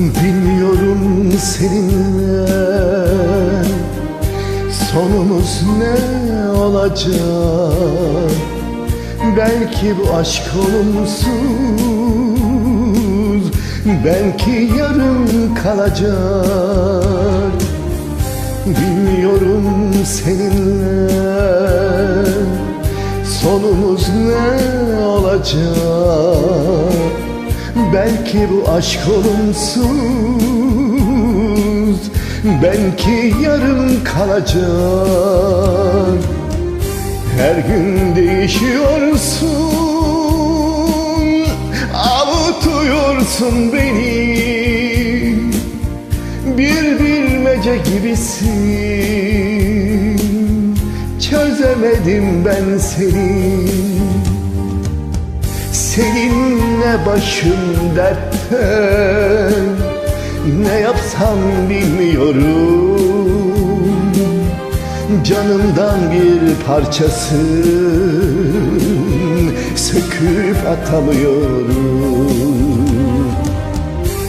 Bilmiyorum seninle. Sonumuz ne olacak? Belki bu aşk olumsuz Belki yarım kalacak. Bilmiyorum seninle. Sonumuz ne olacak Belki bu aşk olumsuz Belki yarım kalacak. Her gün değişiyorsun Avutuyorsun beni. Bir bilmece gibisin. Çözemedim ben seni Seninle başım dertte. Ne yapsam bilmiyorum. Canımdan bir parçasın Söküp atamıyorum.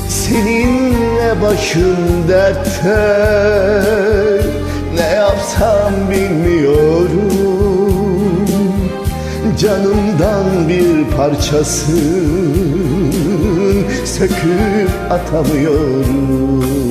Seninle başım dertte Canımdan bir parçasın. Söküp atamıyorum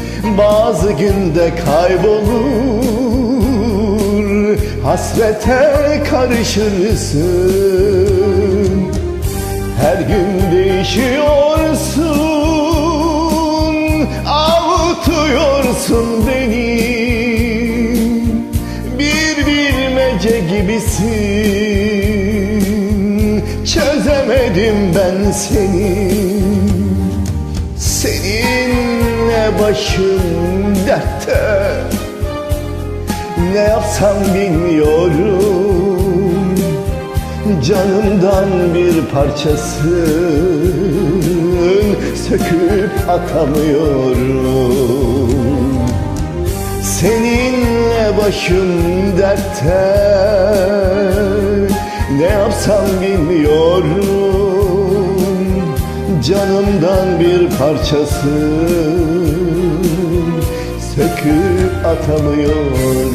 Bazı günde kaybolur. Hasrete karışırsın. Her gün değişiyorsun. Avutuyorsun beni. Bir bilmece gibisin. Çözemedim ben seni başım dertte. Ne yapsam bilmiyorum. Canımdan bir parçasın Söküp atamıyorum. Seninle başım dertte. Ne yapsam bilmiyorum. Canımdan bir parçasın Söküp atamıyorum